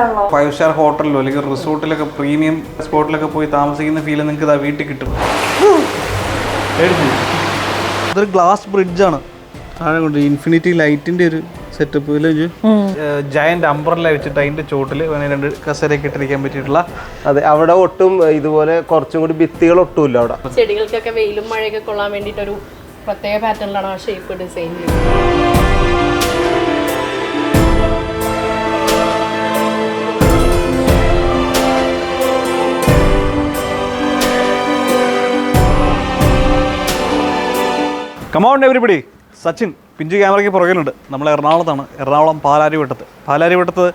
ആണല്ലോ five star ഹോട്ടലിലോ അല്ലെങ്കിൽ റിസോർട്ടിലൊക്കെ premium സ്പോട്ടിലൊക്കെ പോയി താമസിക്കുന്ന ഫീൽ നിങ്ങൾക്ക് ഇതാ വീട്ടിൽ കിട്ടും. ഇതൊരു ഗ്ലാസ് ബ്രിഡ്ജാണ് ആണ്. കൊണ്ട് ഇൻഫിനിറ്റി ലൈറ്റിന്റെ ഒരു സെറ്റപ്പ് ജയന്റ് അംബ്രല്ല വെച്ചിട്ട് അതിന്റെ ചോട്ടിൽ രണ്ട് കസേരയൊക്കെ ഇട്ടിരിക്കാൻ പറ്റിയിട്ടുള്ള അതെ അവിടെ ഒട്ടും ഇതുപോലെ കുറച്ചും കൂടി ഭിത്തികൾ ഒട്ടുമില്ല അവിടെ. ചെടികൾക്കൊക്കെ വെയിലും മഴയൊക്കെ കൊള്ളാൻ വേണ്ടിയിട്ട് ഒരു പ്രത്യേക പാറ്റേണിലാണ് ആ ഷേപ്പ് ഡിസൈൻ ചെയ്തത്. കമൗണ്ട് എവരിബഡി സച്ചിൻ പിഞ്ചു ക്യാമറയ്ക്ക് പുറകിലുണ്ട്. നമ്മൾ എറണാകുളത്താണ്. എറണാകുളം പാലാരിവട്ടത്ത് പാലാരിവട്ടത്ത്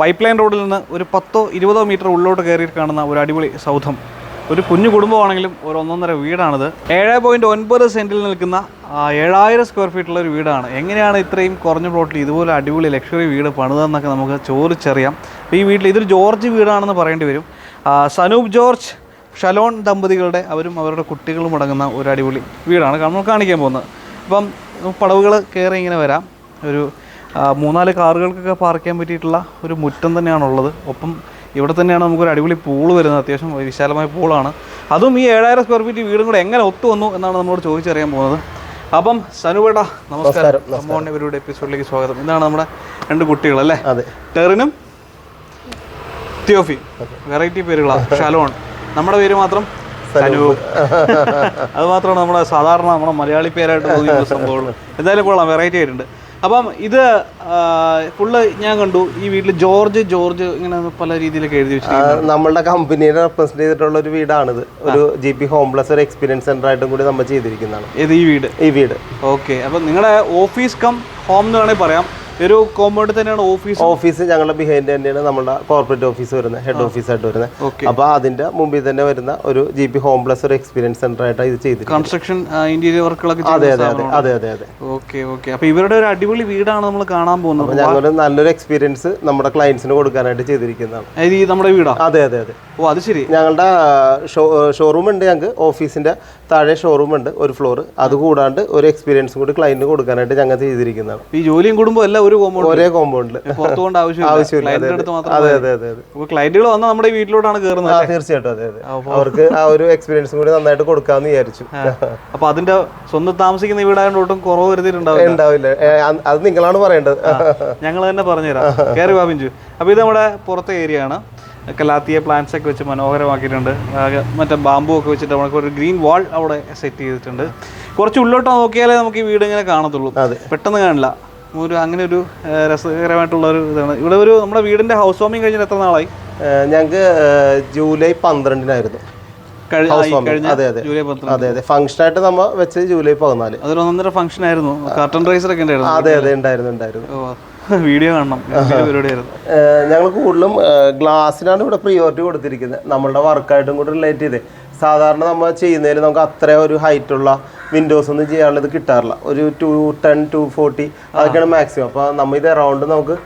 പൈപ്പ് ലൈൻ റോഡിൽ നിന്ന് ഒരു പത്തോ ഇരുപതോ മീറ്റർ ഉള്ളിലോട്ട് കയറി കാണുന്ന ഒരു അടിപൊളി സൗധം. ഒരു കുഞ്ഞു കുടുംബമാണെങ്കിലും ഒരു ഒന്നൊന്നര വീടാണിത്. ഏഴ് പോയിന്റ് ഒൻപത് സെന്റിൽ നിൽക്കുന്ന ഏഴായിരം സ്ക്വയർ ഫീറ്റുള്ള ഒരു വീടാണ്. എങ്ങനെയാണ് ഇത്രയും കുറഞ്ഞ പ്ലോട്ടിൽ ഇതുപോലെ അടിപൊളി ലക്ഷറി വീട് പണിതെന്നൊക്കെ നമുക്ക് ചോദിച്ചറിയാം. ഈ വീട്ടിൽ ഇതൊരു ജോർജ് വീടാണെന്ന് പറയേണ്ടി വരും. സനൂപ് ജോർജ് ഷലോൺ ദമ്പതികളുടെ അവരും അവരുടെ കുട്ടികളും അടങ്ങുന്ന ഒരു അടിപൊളി വീടാണ് നമ്മൾ കാണിക്കാൻ പോകുന്നത്. അപ്പം പടവുകൾ കയറി ഇങ്ങനെ വരാം. ഒരു മൂന്നാൽ കാറുകൾക്കൊക്കെ പാർക്ക് ചെയ്യാൻ പറ്റിയിട്ടുള്ള ഒരു മുറ്റം തന്നെയാണുള്ളത് ഒപ്പം ഇവിടെ തന്നെയാണ് നമുക്കൊരു അടിപൊളി പൂൾ വരുന്നത്. അത്യാവശ്യം വിശാലമായ പൂളാണ്. അതും ഈ ഏഴായിരം സ്ക്വയർ ഫീറ്റ് വീടും കൂടെ എങ്ങനെ ഒത്തു വന്നു എന്നാണ് നമ്മളോട് ചോദിച്ചറിയാൻ പോകുന്നത്. അപ്പം സനുവേട്ട നമസ്കാരം. നമ്മുടെ ഇവരുടെ എപ്പിസോഡിലേക്ക് സ്വാഗതം. ഇതാണ് നമ്മുടെ രണ്ട് കുട്ടികൾ അല്ലേ? ടെറിനും തിയോഫി. വെറൈറ്റി പേരുകളാണ്. ഷലോൺ. നമ്മുടെ പേര് മാത്രം സനൂപ്. അത് മാത്രമാണ് നമ്മുടെ സാധാരണ നമ്മുടെ മലയാളി പേരായിട്ട് തോന്നിയ സംഭവമുള്ളൂ എന്തായാലും കൊള്ളാം വെറൈറ്റി ആയിട്ടുണ്ട്. അപ്പം ഇത് ഫുള്ള് ഞാൻ കണ്ടു. ഈ വീട്ടിൽ ജോർജ് ജോർജ് ഇങ്ങനെ പല രീതിയിലൊക്കെ എഴുതി വെച്ചിട്ടുണ്ട് നമ്മളുടെ കമ്പനിയെ റെപ്രസെന്റ് ചെയ്തിട്ടുള്ള ഒരു വീടാണിത്. ഒരു ജി പി ഹോംലെസ് ഒരു എക്സ്പീരിയൻസ് സെന്റർ ആയിട്ടും കൂടി നമ്മൾ ചെയ്തിരിക്കുന്നതാണ്. ഇത് ഈ വീട്? ഈ വീട്. ഓക്കെ അപ്പം നിങ്ങളുടെ ഓഫീസ് കം ഹോം എന്ന് വേണമെങ്കിൽ പറയാം. ഒരു കോമ്പൗണ്ട് തന്നെയാണ് ഓഫീസ് ഓഫീസ് ഞങ്ങളുടെ ബിഹൈൻഡ് തന്നെയാണ് നമ്മുടെ കോർപ്പറേറ്റ് ഓഫീസ് വരുന്നത് ഹെഡ് ഓഫീസ് ആയിട്ട് വരുന്നത്. അപ്പോൾ അപ്പൊ അതിന്റെ മുമ്പിൽ തന്നെ വരുന്ന ഒരു ജി പി ഹോം പ്ലസ് ഒരു എക്സ്പീരിയൻസ് സെന്റർ ആയിട്ട് ഇത് ചെയ്തിരിക്കുന്നത്. കൺസ്ട്രക്ഷൻ ഇന്റീരിയർ വർക്കുകളൊക്കെ അതെ അതെ അതെ അതെ അതെ അതെ. ഓക്കെ ഓക്കെ അപ്പൊ ഇവരുടെ ഒരു അടിപൊളി വീടാണ് നമ്മൾ കാണാൻ പോകുന്നത്. ഞങ്ങൾ നല്ലൊരു എക്സ്പീരിയൻസ് നമ്മുടെ ക്ലയൻസിന് കൊടുക്കാനായിട്ട് ചെയ്തിരിക്കുന്നതാണ്. നമ്മുടെ വീടാ? അതെ അതെ അതെ. ഓ അത് ശരി. ഞങ്ങളുടെ ഷോറൂം ഉണ്ട് ഞങ്ങൾക്ക് ഓഫീസിന്റെ താഴെ ഷോറൂം ഉണ്ട് ഒരു ഫ്ലോർ അത് കൂടാണ്ട് ഒരു എക്സ്പീരിയൻസും കൂടി ക്ലയന്റിന് കൊടുക്കാനായിട്ട് ഞങ്ങൾ ചെയ്തിരിക്കുന്നതാണ്. ഈ ജോലിയും കുടുംബം എല്ലാം ഒരു കോമ്പൗണ്ട് ഒരേ കോമ്പൗണ്ടിൽ പുറത്തുകൊണ്ട് ആവശ്യമില്ല. അതെ അതെ. അതെ ക്ലയന്റുകൾ വന്നാൽ നമ്മുടെ വീട്ടിലോട്ടാണ് കയറുന്നത് തീർച്ചയായിട്ടും അതെ അതെ. അവർക്ക് ആ ഒരു എക്സ്പീരിയൻസും കൂടി നന്നായിട്ട് കൊടുക്കാമെന്ന് വിചാരിച്ചു. അപ്പൊ അതിന്റെ സ്വന്തം താമസിക്കുന്ന വീടായതുകൊണ്ട് ഒട്ടും കുറവ് വരുത്തിയിട്ടുണ്ടാവില്ല? ഉണ്ടാവില്ല. അത് നിങ്ങളാണ് പറയേണ്ടത്. ഞങ്ങൾ തന്നെ പറഞ്ഞുതരാം. കയറി ബാബിഞ്ചു അപ്പൊ ഇത് നമ്മുടെ പുറത്തെ ഏരിയ ആണ്. കലാത്തിയ പ്ലാന്റ്സ് ഒക്കെ വെച്ച് മനോഹരമാക്കിയിട്ടുണ്ട്. ആകെ മറ്റേ ബാമ്പു ഒക്കെ വെച്ചിട്ട് നമുക്ക് ഒരു ഗ്രീൻ വാൾ അവിടെ സെറ്റ് ചെയ്തിട്ടുണ്ട്. കുറച്ച് ഉള്ളോട്ട് നോക്കിയാലേ നമുക്ക് ഈ വീട് ഇങ്ങനെ കാണത്തുള്ളൂ. പെട്ടെന്ന് കാണില്ല. ഒരു അങ്ങനെ ഒരു രസകരമായിട്ടുള്ള ഒരു ഇതാണ്. ഇവിടെ ഒരു നമ്മുടെ വീടിന്റെ ഹൗസ് വാമിങ് കഴിഞ്ഞിട്ട് എത്ര നാളായി? ഞങ്ങൾക്ക് ജൂലൈ പന്ത്രണ്ടിനായിരുന്നു. അതെ അതെ. ഫംഗ്ഷൻ ആയിട്ട് നമ്മൾ വെച്ചത് ജൂലൈ പതിനാല്. അതൊരു ഒന്നര ഫംഗ്ഷൻ ആയിരുന്നു. കർട്ടൻ റൈസർ ഒക്കെ ഉണ്ടായിരുന്നു. അതെ അതെ. ഉണ്ടായിരുന്നു ഉണ്ടായിരുന്നു. വീഡിയോ കാണണം. പരിപാടിയായിരുന്നു. ഞങ്ങൾ കൂടുതലും ഗ്ലാസ്സിനാണ് ഇവിടെ പ്രിയോറിറ്റി കൊടുത്തിരിക്കുന്നത്. നമ്മളുടെ വർക്കായിട്ടും കൂടി റിലേറ്റ് ചെയ്ത്. സാധാരണ നമ്മൾ ചെയ്യുന്നതിൽ നമുക്ക് അത്ര ഒരു ഹൈറ്റ് ഉള്ള വിൻഡോസ് ഒന്നും ചെയ്യാനുള്ളത് കിട്ടാറില്ല. ഒരു ടു ടെൻ ടു ഫോർട്ടി അതൊക്കെയാണ് മാക്സിമം അപ്പോൾ നമ്മൾ ഇത് അറൗണ്ട് നമുക്ക്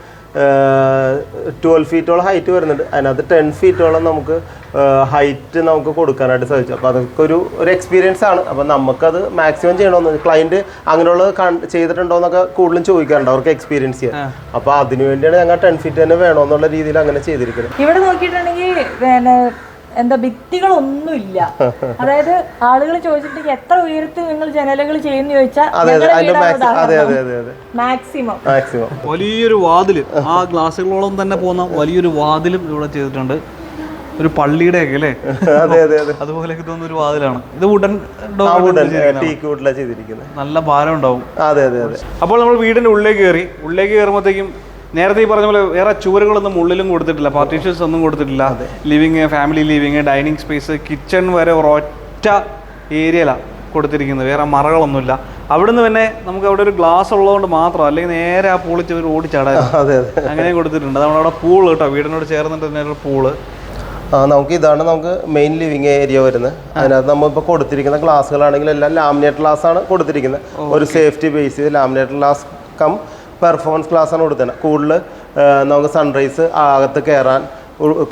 ട്വൽവ് ഫീറ്റോളം ഹൈറ്റ് വരുന്നുണ്ട്. അതിനകത്ത് ടെൻ ഫീറ്റോളം നമുക്ക് ഹൈറ്റ് നമുക്ക് കൊടുക്കാനായിട്ട് സാധിച്ചു. അപ്പോൾ അതൊക്കെ ഒരു ഒരു എക്സ്പീരിയൻസ് ആണ്. അപ്പോൾ നമുക്കത് മാക്സിമം ചെയ്യണമെന്ന്. ക്ലയന്റ് അങ്ങനെയുള്ളത് ചെയ്തിട്ടുണ്ടോ എന്നൊക്കെ കൂടുതലും ചോദിക്കാറുണ്ട്. അവർക്ക് എക്സ്പീരിയൻസ് ചെയ്യാൻ. അപ്പോൾ അതിനു വേണ്ടിയാണ് ഞങ്ങൾ ടെൻ ഫീറ്റ് തന്നെ വേണമെന്നുള്ള രീതിയിൽ അങ്ങനെ ചെയ്തിരിക്കുന്നത്. ഇവിടെ നോക്കിയിട്ടുണ്ടെങ്കിൽ പിന്നെ എന്താ ഭിത്തികളൊന്നുമില്ല. അതായത് ആളുകൾ ചോദിച്ചിട്ടുണ്ടെങ്കിൽ എത്ര ഉയരത്തിൽ നിങ്ങൾ ജനലുകൾ ചെയ്യുന്ന ചോദിച്ചാൽ അതെ അതെ. അതിന്റെ മാക്സിമം അതെ അതെ അതെ അതെ. മാക്സിമം മാക്സിമം വലിയൊരു വാതിൽ. ആ ഗ്ലാസ്സുകളോളം തന്നെ പോകുന്ന വലിയൊരു വാതിലും ഇവിടെ ചെയ്തിട്ടുണ്ട്. ഒരു പള്ളിയുടെ ഒക്കെ അല്ലേ? അതെ അതെ അതെ. അതുപോലെയൊക്കെ തോന്നുന്ന ഒരു വാതിലാണ്. ഇത് വുഡൻ ആ വുഡൻ ടീക്ക് വുഡിലാണ് ചെയ്തിരിക്കുന്നത് നല്ല ഭാരം ഉണ്ടാവും. അതെ അതെ അതെ. അപ്പോൾ നമ്മൾ വീടിന്റെ ഉള്ളിലേക്ക് കയറി. ഉള്ളിലേക്ക് കയറുമ്പോഴത്തേക്കും നേരത്തെ ഈ പറഞ്ഞ പോലെ വേറെ ചുവരുകളൊന്നും ഉള്ളിലും കൊടുത്തിട്ടില്ല. പാർട്ടീഷൻസ് ഒന്നും കൊടുത്തിട്ടില്ല. Living family living dining space kitchen വരെ ഒരൊറ്റ ഏരിയയിലാണ് കൊടുത്തിരിക്കുന്നത്. വേറെ മറകളൊന്നുമില്ല. അവിടുന്ന് തന്നെ നമുക്ക് അവിടെ ഒരു ഗ്ലാസ് ഉള്ളതുകൊണ്ട് മാത്രം അല്ലെങ്കിൽ നേരെ ആ പൂളിച്ച് ഒരു അതെ അങ്ങനെ കൊടുത്തിട്ടുണ്ട്. അതവിടെ പൂൾ കേട്ടോ വീടിനോട് ചേർന്നിട്ട് തന്നെ ഒരു പൂൾ ആ നമുക്ക് ഇതാണ് നമുക്ക് മെയിൻ ലിവിങ് ഏരിയ വരുന്നത്. അതിനകത്ത് നമ്മൾ ഇപ്പോൾ കൊടുത്തിരിക്കുന്ന ഗ്ലാസ്സുകളാണെങ്കിൽ എല്ലാം ലാമിനേറ്റ് ഗ്ലാസ് ആണ് കൊടുത്തിരിക്കുന്നത്. ഒരു സേഫ്റ്റി ബേസ് ചെയ്ത് laminate glass cum performance glass ആണ് കൊടുത്തത് കൂടുതൽ നമുക്ക് സൺറൈസ് അകത്ത് കയറാൻ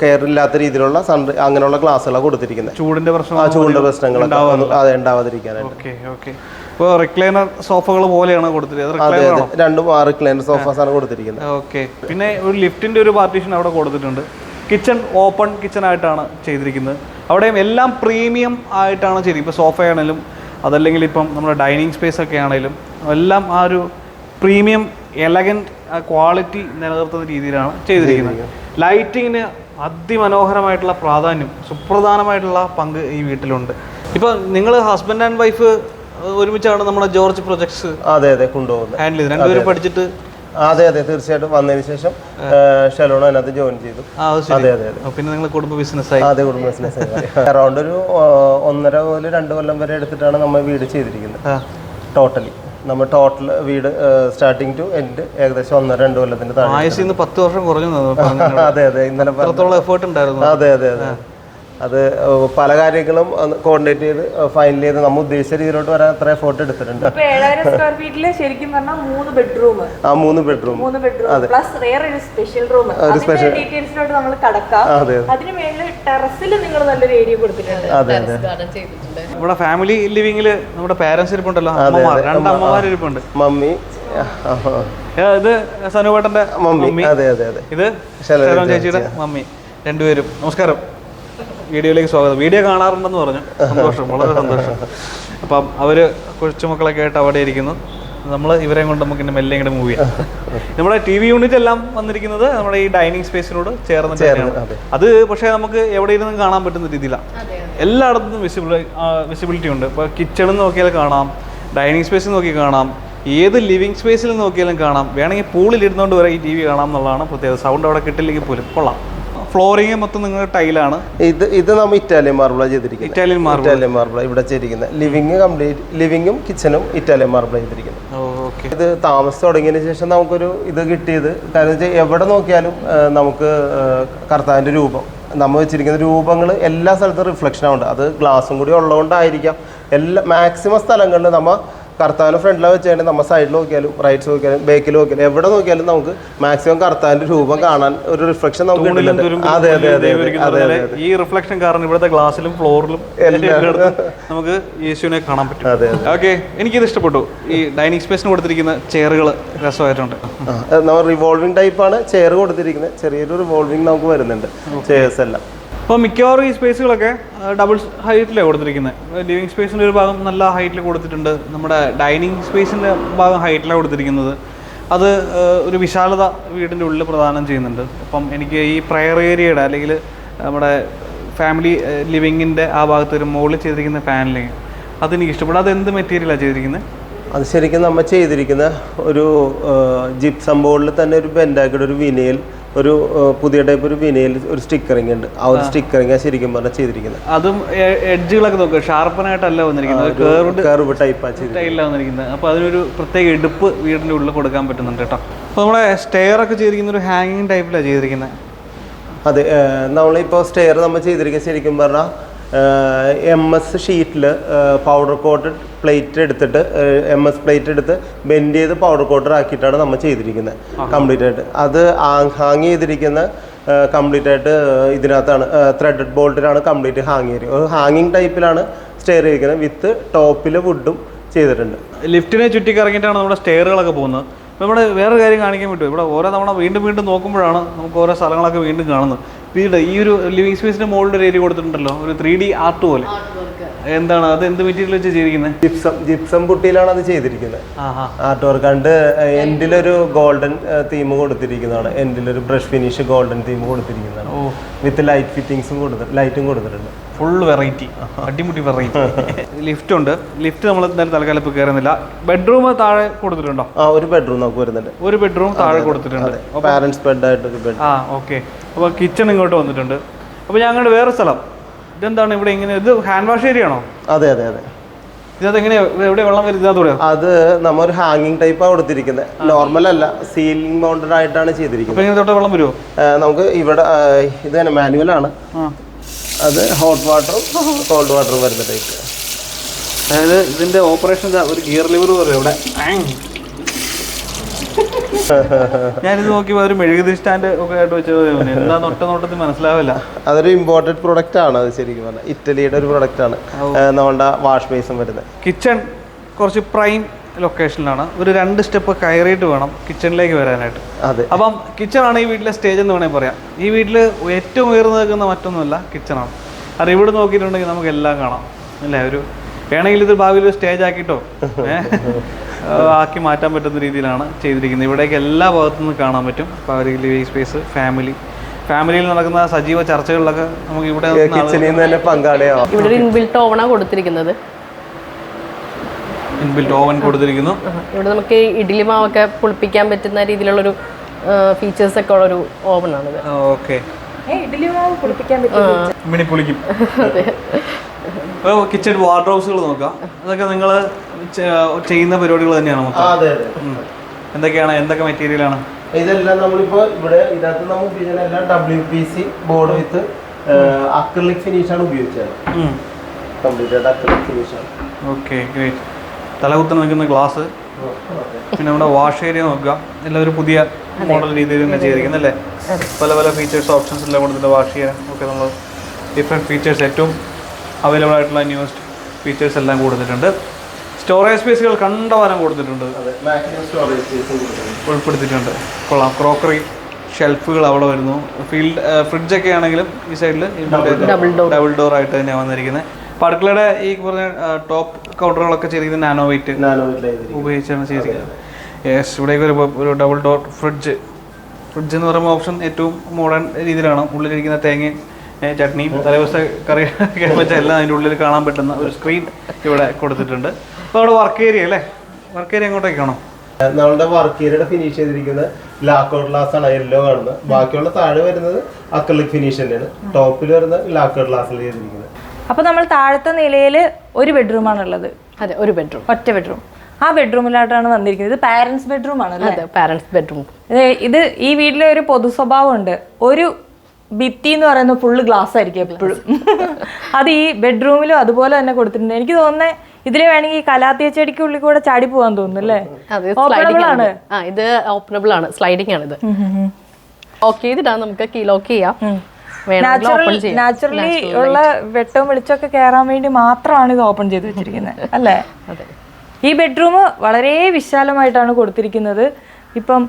കയറില്ലാത്ത രീതിയിലുള്ള സൺ അങ്ങനെയുള്ള ഗ്ലാസ്സുകളാണ് കൊടുത്തിരിക്കുന്നത്. ചൂടിന്റെ പ്രശ്നം ആ ചൂടിന്റെ പ്രശ്നങ്ങളൊക്കെ അതെ ഉണ്ടാവാതിരിക്കാനായിട്ട്. ഓക്കെ ഓക്കെ ഇപ്പോൾ റിക്ലൈനർ സോഫകൾ പോലെയാണ് കൊടുത്തിരിക്കുന്നത്? റിക്ലൈനർ രണ്ടും ക്ലൈന്റ് സോഫാസ് ആണ് കൊടുത്തിരിക്കുന്നത്. ഓക്കെ പിന്നെ ഒരു ലിഫ്റ്റിന്റെ ഒരു പാർട്ടീഷൻ അവിടെ കൊടുത്തിട്ടുണ്ട്. കിച്ചൺ ഓപ്പൺ കിച്ചൺ ആയിട്ടാണ് ചെയ്തിരിക്കുന്നത്. അവിടെയും എല്ലാം പ്രീമിയം ആയിട്ടാണ് ചെയ്തത് ഇപ്പോൾ സോഫയാണേലും അതല്ലെങ്കിൽ ഇപ്പം നമ്മുടെ ഡൈനിങ് സ്പേസ് ഒക്കെ ആണെങ്കിലും എല്ലാം ആ ഒരു പ്രീമിയം എലഗന്റ് ക്വാളിറ്റി നിലനിർത്തുന്ന രീതിയിലാണ് ചെയ്തിരിക്കുന്നത്. ലൈറ്റിങ്ങിന് അതിമനോഹരമായിട്ടുള്ള പ്രാധാന്യം സുപ്രധാനമായിട്ടുള്ള പങ്ക് ഈ വീട്ടിലുണ്ട്. ഇപ്പോൾ നിങ്ങൾ ഹസ്ബൻഡ് ആൻഡ് വൈഫ് ഒരുമിച്ചാണ് നമ്മുടെ ജോർജ് പ്രൊജക്ട്സ് അതെ അതെ കൊണ്ടുപോകുന്നത്. ഹാൻഡിൽ ചെയ്ത് രണ്ടുപേരും പഠിച്ചിട്ട് അതെ അതെ തീർച്ചയായിട്ടും വന്നതിന് ശേഷം ഷെലോൺ അതിനകത്ത് ജോയിൻ ചെയ്തു. അത് അതെ അതെ പിന്നെ നിങ്ങൾ കുടുംബ ബിസിനസ് അതെ കുടുംബ ബിസിനസ് അറൗണ്ട് ഒരു ഒന്നര മുതൽ രണ്ട് കൊല്ലം വരെ എടുത്തിട്ടാണ് നമ്മൾ വീട് ചെയ്തിരിക്കുന്നത്. ടോട്ടലി നമ്മൾ ടോട്ടൽ വീട് സ്റ്റാർട്ടിങ് ടു എൻഡ് ഏകദേശം ഒന്നര രണ്ട് കൊല്ലത്തിന്റെ താഴെ പത്ത് വർഷം കുറഞ്ഞു. അതെ അതെ ഇന്നലെ എഫേർട്ട് ഉണ്ടായിരുന്നു? അതെ അതെ അതെ. അത് പല കാര്യങ്ങളും കോർഡിനേറ്റ് ചെയ്ത് ഫൈനൽ ചെയ്ത് നമ്മൾ ഉദ്ദേശിച്ച രീതിയിലോട്ട് വരാൻ അത്ര ഫോട്ടോ എടുത്തിട്ടുണ്ട്. സ്ക്വയർ ഫീറ്റിൽ ശരിക്കും പറഞ്ഞാൽ മൂന്ന് ബെഡ്റൂം ആ മൂന്ന് ബെഡ്റൂം മൂന്ന് ബെഡ്റൂം പ്ലസ് വേറെ ഒരു സ്പെഷ്യൽ റൂം അതിന്റെ ഡീറ്റെയിൽസിലോട്ട് നമ്മൾ കടക്കാം. അതെ അതിന് മേളിൽ ടെറസിൽ നിങ്ങൾ നല്ലൊരു ഏരിയ കൊടുത്തിട്ടുണ്ട്. അതെ അതെ. ഗാർഡൻ ചെയ്തിട്ടുണ്ട്. നമ്മുടെ ഫാമിലി ലിവിംഗിൽ നമ്മുടെ പാരന്റ്സ് ഇരിപ്പുണ്ടല്ലോ. അമ്മമാർ രണ്ട് അമ്മമാർ ഇരിപ്പുണ്ട്. മമ്മി ഇത് സനുവേട്ടന്റെ മമ്മി. അതെ അതെ അതെ. ഇത് ശരവൺ ചേച്ചിയുടെ മമ്മി. രണ്ടുപേരും. നമസ്കാരം. വീഡിയോയിലേക്ക് സ്വാഗതം. വീഡിയോ കാണാറുണ്ടെന്ന് പറഞ്ഞു. സന്തോഷം വളരെ സന്തോഷം. അപ്പം അവർ കൊച്ചുമക്കളൊക്കെ ആയിട്ട് അവിടെ ഇരിക്കുന്നു. നമ്മൾ ഇവരെയും കൊണ്ട് നമുക്ക് ഇന്ന് മെല്ലെ ഇങ്ങോട്ട് മൂവ് ചെയ്യാം. നമ്മുടെ ടി വി യൂണിറ്റ് എല്ലാം വന്നിരിക്കുന്നത് നമ്മുടെ ഈ ഡൈനിങ് സ്പേസിനോട് ചേർന്ന് തന്നെയാണ്. അതെ. അത് പക്ഷേ നമുക്ക് എവിടെ ഇരുന്നും കാണാൻ പറ്റുന്ന രീതിയിലാണ് എല്ലായിടത്തും വിസിബിൾ വിസിബിലിറ്റി ഉണ്ട്. ഇപ്പോൾ കിച്ചണിൽ നോക്കിയാൽ കാണാം. ഡൈനിങ് സ്പേസ് നോക്കി കാണാം. ഏത് ലിവിങ് സ്പേസിൽ നോക്കിയാലും കാണാം. വേണമെങ്കിൽ പൂളിൽ ഇരുന്നുകൊണ്ട് വരെ ഈ ടി വി കാണാം എന്നുള്ളതാണ് പ്രത്യേകത. സൗണ്ട് അവിടെ കിട്ടില്ലെങ്കിൽ പോലും കൊള്ളാം. ഫ്ലോറിങ് മൊത്തം നിങ്ങൾ ടൈലാണ്? ഇത് ഇത് നമ്മൾ ഇറ്റാലിയൻ മാർബിളാണ് ചെയ്തിരിക്കുന്നത് ഇറ്റാലിയൻ മാർബിൾ ഇറ്റാലിയൻ മാർബിൾ ഇവിടെ ചെയ്തിരിക്കുന്നത് ലിവിങ് കംപ്ലീറ്റ് ലിവിംഗും കിച്ചണും ഇറ്റാലിയൻ മാർബിളാണ് ചെയ്തിരിക്കുന്നത് ഓക്കെ. ഇത് താമസം തുടങ്ങിയതിന് ശേഷം നമുക്കൊരു ഇത് കിട്ടിയത് കാരണം വെച്ചാൽ എവിടെ നോക്കിയാലും നമുക്ക് കർത്താവിന്റെ രൂപം. നമ്മൾ വെച്ചിരിക്കുന്ന രൂപങ്ങൾ എല്ലാ സ്ഥലത്തും റിഫ്ലക്ഷൻ ആവുന്നുണ്ട് അത് ഗ്ലാസും കൂടി ഉള്ളതുകൊണ്ടായിരിക്കാം. എല്ലാ മാക്സിമം സ്ഥലങ്ങളിൽ നമ്മൾ കർത്താവിന്റെ ഫ്രണ്ടിലാണ് വെച്ചാൽ നമ്മൾ സൈഡിൽ നോക്കിയാലും റൈറ്റ് നോക്കിയാലും ബേക്കിൽ നോക്കിയാലും എവിടെ നോക്കിയാലും നമുക്ക് മാക്സിമം കർത്താവിന്റെ രൂപം കാണാൻ ഒരു റിഫ്ലക്ഷൻ നമുക്ക് അതെ അതെ അതെ അതെ ഈ റിഫ്ലക്ഷൻ കാരണം ഇവിടുത്തെ ഗ്ലാസ്സിലും ഫ്ലോറിലും നമുക്ക് യേശുവിനെ കാണാൻ പറ്റും. അതെ ഓക്കെ എനിക്കിത് ഇഷ്ടപ്പെട്ടു. ഈ ഡൈനിങ് സ്പേസിന് കൊടുത്തിരിക്കുന്ന ചെയറുകൾ രസമായിട്ടുണ്ട്. നമ്മൾ റിവോൾവിംഗ് ടൈപ്പാണ് ചെയർ കൊടുത്തിരിക്കുന്നത്. ചെറിയൊരു റിവോൾവിംഗ് നമുക്ക് വരുന്നുണ്ട്. ചെയർസ് എല്ലാം. അപ്പോൾ മിക്കവാറും ഈ സ്പേസുകളൊക്കെ ഡബിൾ ഹൈറ്റിലാണ് കൊടുത്തിരിക്കുന്നത് ലിവിങ് സ്പേസിന്റെ ഒരു ഭാഗം നല്ല ഹൈറ്റിൽ കൊടുത്തിട്ടുണ്ട്. നമ്മുടെ ഡൈനിങ് സ്പേസിന്റെ ഭാഗം ഹൈറ്റിലാണ് കൊടുത്തിരിക്കുന്നത്. അത് ഒരു വിശാലത വീടിന്റെ ഉള്ളിൽ പ്രദാനം ചെയ്യുന്നുണ്ട്. അപ്പം എനിക്ക് ഈ പ്രയർ ഏരിയയുടെ അല്ലെങ്കിൽ നമ്മുടെ ഫാമിലി ലിവിങ്ങിന്റെ ആ ഭാഗത്ത് ഒരു മുകളിൽ ചെയ്തിരിക്കുന്ന പാനലിങ് അതെനിക്ക് ഇഷ്ടപ്പെടും അത് എന്ത് മെറ്റീരിയലാണ് ചെയ്തിരിക്കുന്നത് അത് ശരിക്കും നമ്മൾ ചെയ്തിരിക്കുന്ന ഒരു ജിപ്സം ബോർഡിൽ തന്നെ ഒരു ബെൻഡാക്കിയുടെ ഒരു വിനയിൽ ഒരു പുതിയ ടൈപ്പ് ഒരു വിനയിൽ ഒരു സ്റ്റിക്കറിങ് ഉണ്ട്. ആ ഒരു സ്റ്റിക്കറിങ് ശരിക്കും പറഞ്ഞാൽ ചെയ്തിരിക്കുന്നത് അതും എഡ്ജുകളൊക്കെ നോക്കുക ഷാർപ്പനായിട്ടല്ല വന്നിരിക്കുന്നത്. കർവ് ടൈപ്പാണ് ചെയ്തിരിക്കുന്നത് സ്റ്റൈലിലാണ് വന്നിരിക്കുന്നത് അപ്പോൾ അതിനൊരു പ്രത്യേക എടുപ്പ് വീടിന്റെ ഉള്ളിൽ കൊടുക്കാൻ പറ്റുന്നുണ്ട് കേട്ടോ. അപ്പോൾ നമ്മളെ സ്റ്റെയർ ഒക്കെ ചെയ്തിരിക്കുന്ന ഒരു ഹാങ്ങിങ് ടൈപ്പിലാണ് ചെയ്തിരിക്കുന്നത് അതെ നമ്മളിപ്പോൾ സ്റ്റെയർ നമ്മൾ ചെയ്തിരിക്കുന്നത് ശരിക്കും പറഞ്ഞാൽ എം എസ് ഷീറ്റിൽ പൗഡർ കോട്ടഡ് പ്ലേറ്റ് എടുത്തിട്ട് എം എസ് പ്ലേറ്റ് എടുത്ത് ബെൻഡ് ചെയ്ത് പൗഡർ കോട്ടർ ആക്കിയിട്ടാണ് നമ്മൾ ചെയ്തിരിക്കുന്നത്. കംപ്ലീറ്റ് ആയിട്ട്. അത് ഹാങ് ചെയ്തിരിക്കുന്ന കംപ്ലീറ്റ് ആയിട്ട് ഇതിനകത്താണ് ത്രെഡഡ് ബോൾട്ടിലാണ് കംപ്ലീറ്റ് ഹാങ് ചെയ്തിരിക്കുന്നത്. ഹാങ്ങിങ് ടൈപ്പിലാണ് സ്റ്റെയർ ചെയ്തിരിക്കുന്നത്. വിത്ത് ടോപ്പിൽ വുഡും ചെയ്തിട്ടുണ്ട്. ലിഫ്റ്റിനെ ചുറ്റി കറങ്ങിയിട്ടാണ് നമ്മുടെ സ്റ്റെയറുകളൊക്കെ പോകുന്നത്. നമ്മൾ നമ്മുടെ വേറെ കാര്യം കാണിക്കാൻ പറ്റും ഇവിടെ ഓരോ തവണ വീണ്ടും വീണ്ടും നോക്കുമ്പോഴാണ് നമുക്ക് ഓരോ സ്ഥലങ്ങളൊക്കെ വീണ്ടും കാണുന്നത്. വീട് ഈ ഒരു ലിവിങ് സ്പേസിന്റെ മുകളിൽ ഒരു ഏരിയ കൊടുത്തിട്ടുണ്ടല്ലോ ഒരു ത്രീ ഡി ആർട്ട് പോലെ. എന്താണ്? അത് എന്ത് മെറ്റീരിയൽ വെച്ച് ചെയ്തിരിക്കുന്നത് ജിപ്സം ജിപ്സം പുട്ടിയിലാണ് അത് ചെയ്തിരിക്കുന്നത്. ആർട്ട് വർക്ക് കണ്ട് എൻഡിലൊരു ഗോൾഡൻ തീം കൊടുത്തിരിക്കുന്നതാണ്. എൻഡിലൊരു ബ്രഷ് ഫിനിഷ് ഗോൾഡൻ തീം കൊടുത്തിരിക്കുന്നതാണ്. വിത്ത് ലൈറ്റ് ഫിറ്റിങ്സും കൊടുത്തിട്ടുണ്ട് ലൈറ്റും കൊടുത്തിട്ടുണ്ട്. ഫുൾ വെറൈറ്റി അടിമുടി വെറൈറ്റി ലിഫ്റ്റ് ഉണ്ട്. ലിഫ്റ്റ് നമ്മൾ എന്തായാലും തൽക്കാലം ഇപ്പോൾ കയറുന്നില്ല ബെഡ്റൂം താഴെ കൊടുത്തിട്ടുണ്ടോ? ആ ഒരു ബെഡ്റൂം നമുക്ക് വരുന്നുണ്ട്. ഒരു ബെഡ്റൂം താഴെ കൊടുത്തിട്ടുണ്ട്. ബെഡ് ആ ഓക്കെ അപ്പോൾ കിച്ചൺ ഇങ്ങോട്ട് വന്നിട്ടുണ്ട്. അപ്പോൾ ഞാൻ അങ്ങോട്ട് വേറെ സ്ഥലം. ഇതെന്താണ് ഇവിടെ ഇങ്ങനെ ഇത് ഹാൻഡ് വാഷ് ഏരിയ ആണോ? അതെ അതെ അതെ. ഇതിനകത്ത് എങ്ങനെയാ എവിടെ വെള്ളം വരുന്നതോടെയോ അത് നമ്മ ഒരു ഹാങ്ങിങ് ടൈപ്പാണ് കൊടുത്തിരിക്കുന്നത് നോർമൽ അല്ല സീലിംഗ് ബൗണ്ടഡ് ആയിട്ടാണ് ചെയ്തിരിക്കുന്നത് തൊട്ട് വെള്ളം വരുമോ നമുക്ക് ഇവിടെ ഇത് തന്നെ മാനുവൽ ആണ്. ഹോട്ട് വാട്ടറും കോൾഡ് വാട്ടറും വരുന്ന ടൈപ്പ് അതായത് ഇതിന്റെ ഓപ്പറേഷൻ ഒരു ഗിയർ ലിവർ പറയും ഇവിടെ ഞാനിത് നോക്കിയപ്പോൾ ഒരു മെഴുകുതി സ്റ്റാൻഡ് ഒക്കെ ആയിട്ട് വെച്ചത് എന്താ നൊട്ട നോട്ടത്തിൽ മനസ്സിലാവില്ല. അതൊരു ഇമ്പോർട്ടഡ് പ്രൊഡക്റ്റ് ആണ് അത് ശരിക്കും പറഞ്ഞാൽ ഇറ്റലിയുടെ ഒരു പ്രൊഡക്റ്റ് ആണ്. നമ്മുടെ നമ്മളുടെ വാഷ് ബേസും വരുന്നത്. കിച്ചൺ കുറച്ച് പ്രൈം ലൊക്കേഷനിലാണ് ഒരു രണ്ട് സ്റ്റെപ്പ് കയറിയിട്ട് വേണം കിച്ചണിലേക്ക് വരാനായിട്ട്. അതെ. അപ്പം കിച്ചണാണ് ഈ വീട്ടിലെ സ്റ്റേജ് എന്ന് വേണമെങ്കിൽ പറയാം. ഈ വീട്ടിൽ ഏറ്റവും ഉയർന്നു നിൽക്കുന്ന മറ്റൊന്നുമല്ല കിച്ചണാണ് അത് ഇവിടെ നോക്കിയിട്ടുണ്ടെങ്കിൽ നമുക്ക് എല്ലാം കാണാം. അല്ലേ? ഒരു വേണമെങ്കിൽ ഇത് ഭാവിയിൽ ഒരു സ്റ്റേജ് ആക്കിയിട്ടോ ഏഹ്, ആക്കി മാറ്റാൻ പറ്റുന്ന രീതിയിലാണ് ചെയ്തിരിക്കുന്നത്. ഇവിടേക്ക് എല്ലാ ഭാഗത്തു നിന്നും കാണാൻ പറ്റും. അപ്പോൾ അവർ ലിവിങ് സ്പേസ് ഫാമിലി ഫാമിലിയിൽ നടക്കുന്ന സജീവ ചർച്ചകളിലൊക്കെ നമുക്ക് ഇവിടെ ഇവിടെ ഒരു ഇൻബിൽട്ട് ഓവണാണ് കൊടുത്തിരിക്കുന്നത്. ഇൻബിൽറ്റ് ഓവൻ കൊടുത്തിരിക്കുന്നു. ഇവിടെ നമുക്ക് ഇഡ്ഡലി മാവൊക്കെ പുളിപ്പിക്കാൻ പറ്റുന്ന രീതിയിലുള്ളൊരു ഫീച്ചേഴ്സ് ഒക്കെ ഉള്ളൊരു ഓവനാണിത് ഓക്കെ. മിണി പൊളിക്കും. കിച്ചൺ വാർഡ്രോബ്സുകൾ നോക്കാം. അതൊക്കെ നിങ്ങൾ ചെയ്യുന്ന പരിപാടികൾ തന്നെയാണ് അതെ അതെ. എന്തൊക്കെയാണ് എന്തൊക്കെ മെറ്റീരിയലാണ് ഇതെല്ലാം നമ്മളിപ്പോ ഇവിടെ ഇതിനകത്ത് നമ്മൾ ഉപയോഗിക്കുന്ന എല്ലാം W P C board with acrylic finish ആണ് ഉപയോഗിച്ചത്. കംപ്ലീറ്റ് ആയിട്ട് അക്രലിക് ഫിനിഷ് ആണ്. ഓക്കെ ഗ്രേറ്റ് തലകുത്തൻ നിൽക്കുന്ന ഗ്ലാസ്. പിന്നെ നമ്മുടെ വാഷ് ഏരിയ നോക്കുക. എല്ലാം ഒരു പുതിയ മോഡൽ രീതിയിൽ തന്നെ ചെയ്തിരിക്കുന്നത് അല്ലേ? പല പല ഫീച്ചേഴ്സ് ഓപ്ഷൻസ് എല്ലാം കൊടുത്തിട്ട് വാഷ് ചെയ്യാൻ ഒക്കെ നമ്മൾ ഡിഫറെന്റ് ഫീച്ചേഴ്സ് ഏറ്റവും അവൈലബിൾ ആയിട്ടുള്ള ന്യൂസ്റ്റ് ഫീച്ചേഴ്സ് എല്ലാം കൊടുത്തിട്ടുണ്ട്. സ്റ്റോറേജ് സ്പേസുകൾ കണ്ടവാനം കൊടുത്തിട്ടുണ്ട്. അതെ മാക്സിമം സ്റ്റോറേജ് സ്പേസ് കൊടുത്തിട്ടുണ്ട്. ഉൾപ്പെടുത്തിയിട്ടുണ്ട്. കൊള്ളാം. ക്രോക്കറി ഷെൽഫുകൾ അവിടെ വരുന്നു. ഫീൽഡ് ഫ്രിഡ്ജൊക്കെ ആണെങ്കിലും ഈ സൈഡിൽ ഡബിൾ ഡോർ ആയിട്ട് തന്നെയാണ് വന്നിരിക്കുന്നത് അപ്പോൾ അടുക്കളയുടെ ഈ പറഞ്ഞ ടോപ്പ് കൗണ്ടറുകളൊക്കെ ചെയ്തിരിക്കുന്നത് നാനോ വെയിറ്റ് നാനോ ഉപയോഗിച്ചാണ് ചെയ്തിരിക്കുന്നത്. യെസ് ഇവിടേക്ക് ഒരു ഒരു ഡബിൾ ഡോർ ഫ്രിഡ്ജ് ഫ്രിഡ്ജ് എന്ന് പറയുമ്പോൾ ഓപ്ഷൻ ഏറ്റവും മോഡേൺ രീതിയിലാണ്. ഉള്ളിലിരിക്കുന്ന തേങ്ങയും ചട്നിയും തലേദിവസത്തെ കറി വെച്ചാൽ എല്ലാം അതിന്റെ ഉള്ളിൽ കാണാൻ പറ്റുന്ന ഒരു സ്ക്രീൻ ഇവിടെ കൊടുത്തിട്ടുണ്ട്. അപ്പോൾ അവിടെ വർക്ക് ഏരിയ അല്ലേ? വർക്ക് ഏരിയ അങ്ങോട്ടേക്കാണോ നമ്മളുടെ വർക്ക് ഏരിയയുടെ ഫിനിഷ് ചെയ്തിരിക്കുന്നത് ലാക്കോർ ഗ്ലാസ് ആണ് യെല്ലോ കാണുന്നത്. ബാക്കിയുള്ള താഴെ വരുന്നത് അക്രലിക് ഫിനിഷ് തന്നെയാണ്. ടോപ്പിൽ വരുന്ന ലാക്കോർ ഗ്ലാസ്സിൽ ചെയ്തിരിക്കുന്നത്. അപ്പൊ നമ്മൾ താഴത്തെ നിലയിൽ ഒരു ബെഡ്റൂം ഉള്ളത് അതെ ഒരു ബെഡ്റൂം ഒറ്റ ബെഡ്റൂം ആ ബെഡ്റൂമിലായിട്ടാണ് വന്നിരിക്കുന്നത്. ഇത് പാരന്റ്സ് ബെഡ്റൂം ആണ് അതെ പാരന്റ്സ് ബെഡ്റൂം ഇത് ഈ വീട്ടിലെ ഒരു പൊതു സ്വഭാവം ഉണ്ട് ഒരു ഭിത്തി എന്ന് പറയുന്നത് ഫുള്ള് ഗ്ലാസ് ആയിരിക്കും എപ്പോഴും. അത് ഈ ബെഡ്റൂമിലും അതുപോലെ തന്നെ കൊടുത്തിട്ടുണ്ട്. എനിക്ക് തോന്നുന്നത് ഇതിൽ വേണമെങ്കിൽ കലാത്തിയ ചെടിക്ക് ഉള്ളിൽ കൂടെ ചാടി പോവാൻ തോന്നുന്നു അല്ലേ? ഓപ്പണബിൾ ആണ്. ഇത് ഓപ്പണബിൾ ആണ്. സ്ലൈഡിംഗ് ആണ് ഇത് ഓക്കെ ചെയ്തിട്ടാണ് നമുക്ക് കീ ലോക്ക് ചെയ്യാം. നാച്ചുറലി ഉള്ള വെട്ടവും വെളിച്ചമൊക്കെ കയറാൻ വേണ്ടി മാത്രമാണ് ഇത് ഓപ്പൺ ചെയ്ത് വെച്ചിരിക്കുന്നത് അല്ലേ? ഈ ബെഡ്റൂം വളരെ വിശാലമായിട്ടാണ് കൊടുത്തിരിക്കുന്നത്. ഇപ്പം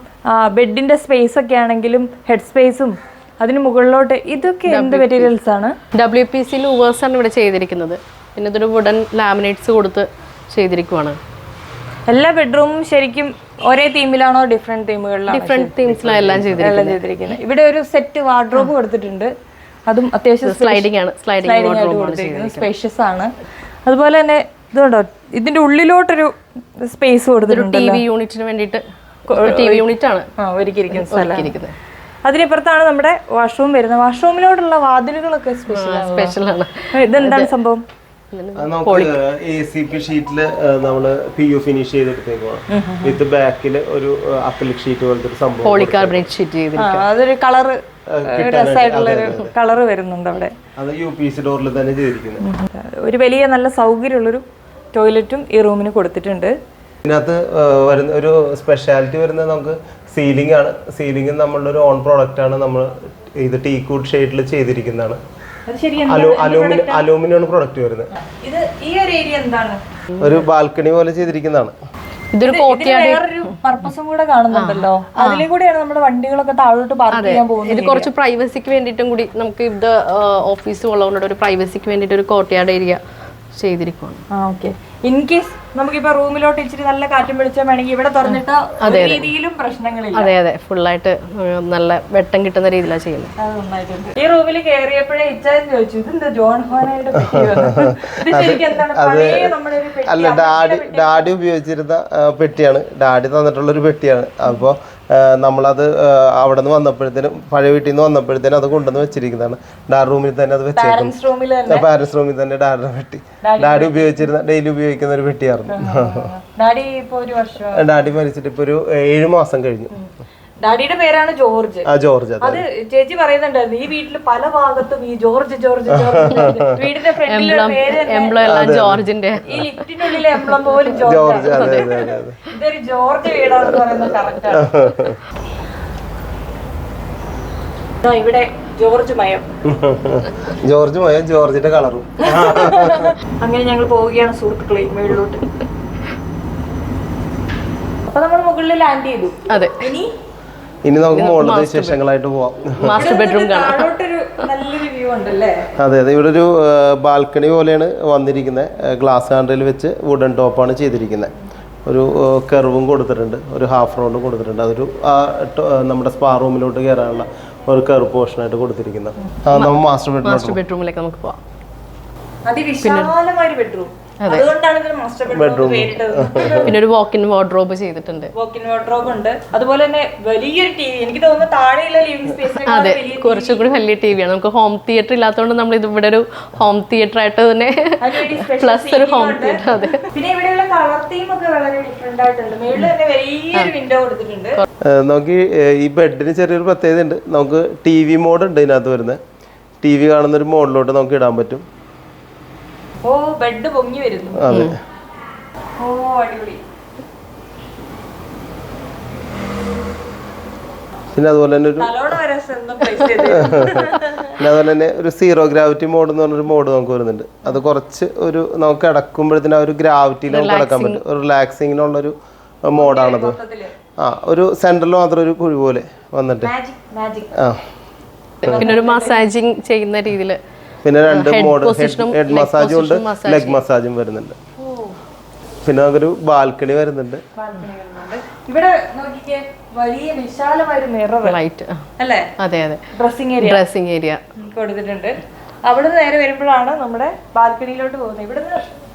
ബെഡിന്റെ സ്പേസ് ഒക്കെ ആണെങ്കിലും ഹെഡ് സ്പേസും അതിന് മുകളിലോട്ട് ഇതൊക്കെ എന്ത് മെറ്റീരിയൽസ് ആണ്? ഡബ്ല്യു പി സി ലൂവേഴ്സ് ആണ് ഇവിടെ ചെയ്തിരിക്കുന്നത്. പിന്നെ ഇതൊരു വുഡൻ ലാമിനേറ്റ്സ് കൊടുത്ത് ചെയ്തിരിക്കുവാണ്. എല്ലാ ബെഡ്റൂമും ശരിക്കും ഒരേ തീമിലാണോ ഡിഫറെന്റ് തീമുകളിലാണോ ഡിഫറെന്റ് തീംസിലാണ് എല്ലാം ചെയ്തിരിക്കുന്നത്. ഇവിടെ ഒരു സെറ്റ് വാർഡ്രോബ് കൊടുത്തിട്ടുണ്ട്. അതും അത്യാവശ്യം സ്ലൈഡിംഗ് ആണ്. സ്ലൈഡിംഗ് ആയിട്ട് കൊടുത്തിരിക്കുന്നത്. സ്പേഷ്യസ് ആണ്. അതുപോലെ തന്നെ ഇതുണ്ടോ? ഇതിന്റെ ഉള്ളിലോട്ടൊരു സ്പേസ് കൊടുത്തിട്ടുണ്ട് ടി വി യൂണിറ്റിന് വേണ്ടിയിട്ട് ടി വി യൂണിറ്റ് ആണ്. ആ ഒരുക്കിയിരിക്കുന്ന സ്ഥലം. ഇരിക്കുന്നത് അതിനിപ്പുറത്താണ് നമ്മുടെ വാഷ്റൂം വരുന്നത്. വാഷ്റൂമിലോട്ടുള്ള വാതിലുകളൊക്കെ സ്പെഷ്യൽ ആണ്? ഇതെന്താണ് സംഭവം? ഷീറ്റിൽ നമ്മൾ പി ഷീറ്റിൽ നമ്മൾ പി യു ഫിനിഷ് ചെയ്തെടുത്തേക്കുവാണ് വിത്ത് ബാക്കിൽ ഒരു അക്രലിക് ഷീറ്റ് പോലത്തെ ഒരു സംഭവം അതൊരു കളറ് രസമായിട്ടുള്ള കളർ വരുന്നുണ്ട് അവിടെ. ഡോറിൽ തന്നെ ചെയ്തിരിക്കുന്നത്. ഒരു വലിയ നല്ല സൗകര്യമുള്ളൊരു ടോയ്ലറ്റും ഈ റൂമിന് കൊടുത്തിട്ടുണ്ട്. ഇതിനകത്ത് വരുന്ന ഒരു സ്പെഷ്യാലിറ്റി വരുന്നത് നമുക്ക് സീലിംഗ് ആണ്. സീലിംഗ് നമ്മളുടെ ഒരു ഓൺ പ്രോഡക്റ്റ് ആണ് നമ്മൾ ഇത് ടീക്കൂട്ട് കൂട്ട് ഷെയ്ഡിൽ ചെയ്തിരിക്കുന്നതാണ്. അത് ശരിയാണ് അലൂ അലൂമിനിയം അലൂമിനിയം പ്രൊഡക്റ്റ് വരുന്നത്. ഒരു ബാൽക്കണി പോലെ ചെയ്തിരിക്കുന്നതാണ്. ഇതൊരു വേറൊരു പർപ്പസും കൂടെ കാണുന്നുണ്ടല്ലോ. അതിലും കൂടിയാണ് നമ്മുടെ വണ്ടികളൊക്കെ താഴോട്ട് പാർക്ക് ചെയ്യാൻ പോകുന്നത് ഇത് കുറച്ച് പ്രൈവസിക്ക് വേണ്ടിയിട്ടും കൂടി നമുക്ക് ഇത് ഓഫീസ് ഉള്ളതുകൊണ്ട് ഒരു പ്രൈവസിക്ക് വേണ്ടിയിട്ട് ഒരു കോർട്ട്യാർഡ് ഏരിയ ചെയ്തിരിക്കുകയാണ് ആ ഓക്കെ ഇൻ കേസ് നമുക്കിപ്പോ റൂമിലോട്ട് ഇച്ചിരി നല്ല കാറ്റും വെളിച്ചം വേണമെങ്കിൽ ഇവിടെ തുറന്നിട്ട് അതേ രീതിയിലും പ്രശ്നങ്ങളില്ല. അതെ അതെ. ഫുള്ളായിട്ട് നല്ല വെട്ടം കിട്ടുന്ന രീതിയിലാണ് ചെയ്യുന്നത്. അത് നന്നായിട്ടുണ്ട്. ഈ റൂമിൽ കയറിയപ്പോഴേ ഇച്ചാൻ ചോദിച്ചു ഇതെന്താ ജോൺ ഹോനയുടെ അല്ല ഡാഡി ഡാഡി ഉപയോഗിച്ചിരുന്ന പെട്ടിയാണ്. ഡാഡി തന്നിട്ടുള്ള ഒരു പെട്ടിയാണ്. അപ്പോൾ നമ്മളത് അവിടെ നിന്ന് വന്നപ്പോഴത്തേനും പഴയ വീട്ടിൽ നിന്ന് വന്നപ്പോഴത്തേനും അത് കൊണ്ടുവന്ന് വെച്ചിരിക്കുന്നതാണ്. ഡാർ റൂമിൽ തന്നെ അത് വെച്ചേക്കുന്നു. പാരൻസ് റൂമിൽ തന്നെ? ഡാഡിയുടെ പെട്ടി. ഡാഡി ഉപയോഗിച്ചിരുന്ന ഡെയിലി ഉപയോഗിക്കുന്ന ഒരു പെട്ടിയായിരുന്നു. ഡാഡി മരിച്ചിട്ട് ഇപ്പൊ ഒരു ഏഴ് മാസം കഴിഞ്ഞു. ഡാഡിയുടെ പേരാണ് ജോർജ്. ആ ജോർജ് അത്. ചേച്ചി പറയുന്നുണ്ടായിരുന്നു ഈ വീട്ടിൽ പല ഭാഗത്തും ഈ ജോർജ് ജോർജ് വീടിന്റെ ഫ്രണ്ടിലുള്ള പേര് ജോർജിന്റെ. ഈ ലിഫ്റ്റിനുള്ളിലെ എംബ്ലം പോലും ജോർജ് ജോർജ് അതെ അതെ അതെ അതെ. ഇതൊരു ജോർജ് വീടാണെന്ന് പറയുന്നത് കറക്റ്റാണ് ഇവിടെ ജോർജ് മയം. ജോർജ് മയം ജോർജിന്റെ കളറും. അങ്ങനെ ഞങ്ങൾ പോവുകയാണ് സുഹൃത്തുക്കളെ മേളിലോട്ട്. അപ്പൊ നമ്മൾ മുകളിൽ ലാൻഡ് ചെയ്തു. അതെ. ഇനി ഇനി നമുക്ക് മുകളിലത്തെ വിശേഷങ്ങളായിട്ട് പോവാം. മാസ്റ്റർ ബെഡ്റൂം കാണാം. അതെ അതെ. ഇവിടെ ഒരു ബാൽക്കണി പോലെയാണ് വന്നിരിക്കുന്നത് ഗ്ലാസ് ഹാൻഡിൽ വെച്ച് വുഡൻ ടോപ്പാണ് ചെയ്തിരിക്കുന്നത് ഒരു കെർവും കൊടുത്തിട്ടുണ്ട്. ഒരു ഹാഫ് റൗണ്ടും കൊടുത്തിട്ടുണ്ട്. അതൊരു ആ, നമ്മുടെ സ്പാ റൂമിലോട്ട് കയറാനുള്ള ഒരു കെർവ് പോർഷനായിട്ട് കൊടുത്തിരിക്കുന്നത് ആ നമ്മൾ മാസ്റ്റർ മാസ്റ്റർ ബെഡ്റൂമിലേക്ക് നമുക്ക് പോവാം. അതിവിശാലമായ ഒരു ബെഡ്റൂം അതുകൊണ്ടാണ് പിന്നെ ഒരു വാക്കിൻ വാർഡ്രോബ് ചെയ്തിട്ടുണ്ട്. വോക്കിൻ വാർഡ്രോബ് ഉണ്ട്. അതുപോലെ തന്നെ വലിയൊരു ടി വി എനിക്ക് തോന്നുന്നു താഴെയുള്ള ലിവിംഗ് അതെ കുറച്ചുകൂടി കുറച്ചും കൂടി വലിയ ടി വിയാണ് നമുക്ക് ഹോം തിയേറ്റർ ഇല്ലാത്തതുകൊണ്ട് നമ്മൾ ഇത് ഇവിടെ ഒരു ഹോം തിയേറ്റർ ആയിട്ട് തന്നെ പ്ലസ് ഒരു ഹോം തിയേറ്റർ അതെ. പിന്നെ ഇവിടെയുള്ള കളർ തീം ഒക്കെ വളരെ ഡിഫറെന്റ് ആയിട്ടുണ്ട്. മേളിൽ തന്നെ വലിയൊരു വിൻഡോ കൊടുത്തിട്ടുണ്ട്. നമുക്ക് ഈ ബെഡിന് ചെറിയൊരു പ്രത്യേകത ഉണ്ട് നമുക്ക് ടി വി മോഡ് ഉണ്ട് ഇതിനകത്ത് വരുന്നത്. ടി വി കാണുന്ന ഒരു മോഡിലോട്ട് നമുക്ക് ഇടാൻ പറ്റും. ഓ ബെഡ് പൊങ്ങി വരുന്നു. അതെ. ഓ അടിപൊളി. പിന്നെ അതുപോലെ തന്നെ ഒരു പിന്നെ അതുപോലെ തന്നെ ഒരു സീറോ ഗ്രാവിറ്റി മോഡ് എന്ന് പറഞ്ഞൊരു മോഡ് നമുക്ക് വരുന്നുണ്ട്. അത് കുറച്ച് ഒരു നമുക്ക് കിടക്കുമ്പോഴത്തേന് ആ ഒരു ഗ്രാവിറ്റിയിൽ നമുക്ക് കിടക്കാൻ പറ്റും. ഒരു റിലാക്സിങ്ങിനുള്ളൊരു മോഡാണത് ആ ഒരു സെന്ററിൽ മാത്രം ഒരു കുഴി പോലെ വന്നിട്ട്. മാജിക് മാജിക് ആ. പിന്നെ ഒരു മസാജിങ് ചെയ്യുന്ന രീതിയിൽ പിന്നെ രണ്ട് Head മോഡ് position ഉം ഹെഡ് മസാജും ഉണ്ട്. ലെഗ് മസാജും വരുന്നുണ്ട്. പിന്നെ നമുക്കൊരു ബാൽക്കണി വരുന്നുണ്ട്. ഇവിടെ നോക്കിക്കേ വലിയ വിശാലമായ മിറർ ലൈറ്റ് അല്ലേ? അതെ അതെ. ഡ്രസ്സിംഗ് ഏരിയ ഡ്രസ്സിംഗ് ഏരിയ കൊടുത്തിട്ടുണ്ട്. അവിടെ നേരെ വരുമ്പോഴാണ് നമ്മുടെ ബാൽക്കണിയിലോട്ട് പോകുന്നത്. ഇവിടെ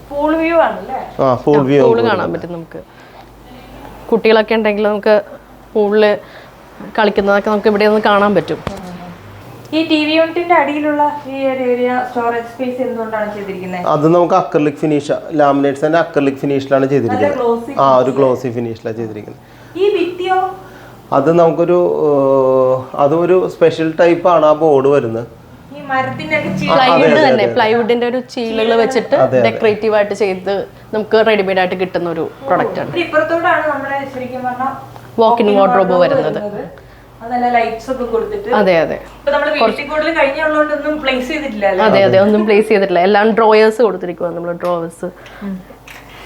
പൂൾ വ്യൂ ആണല്ലേ ആ ഫുൾ വ്യൂ പൂൾ കാണാൻ പറ്റും നമുക്ക്. കുട്ടികളൊക്കെ ഉണ്ടെങ്കിൽ നമുക്ക് പൂളിൽ കളിക്കുന്നതൊക്കെ നമുക്ക് ഇവിടെ നിന്ന് കാണാൻ പറ്റും. ഈ ടി വി യൂണിറ്റിന്റെ അടിയിലുള്ള ഈ ഒരു ഏരിയ സ്റ്റോറേജ് സ്പേസ് എന്തുകൊണ്ടാണ് ചെയ്തിരിക്കുന്നത് അത് നമുക്ക് അക്രലിക് ഫിനിഷ് ലാമിനേറ്റ്സ് തന്നെ അക്കർലിക് ഫിനിഷിലാണ് ചെയ്തിരിക്കുന്നത്. ആ ഒരു ഗ്ലോസി ഫിനിഷിലാണ് ചെയ്തിരിക്കുന്നത് ഈ ഭിത്തിയോ? അത് നമുക്കൊരു അതൊരു സ്പെഷ്യൽ ടൈപ്പ് ആണ് ആ ബോർഡ് വരുന്നത് പ്ലൈവുഡ് തന്നെ പ്ലൈവുഡിന്റെ ഒരു ചീലുകൾ വെച്ചിട്ട് ഡെക്കറേറ്റീവ് ആയിട്ട് ചെയ്ത് നമുക്ക് റെഡിമെയ്ഡ് ആയിട്ട് കിട്ടുന്ന ഒരു പ്രൊഡക്റ്റ് ആണ്. വാക്കിൻ വാർഡ്രോബ് വരുന്നത്. അതെ അതെ അതെ. അതെ ഒന്നും പ്ലേസ് ചെയ്തിട്ടില്ല. എല്ലാം ഡ്രോയേഴ്സ് കൊടുത്തിരിക്കുക നമ്മൾ ഡ്രോവേഴ്സ്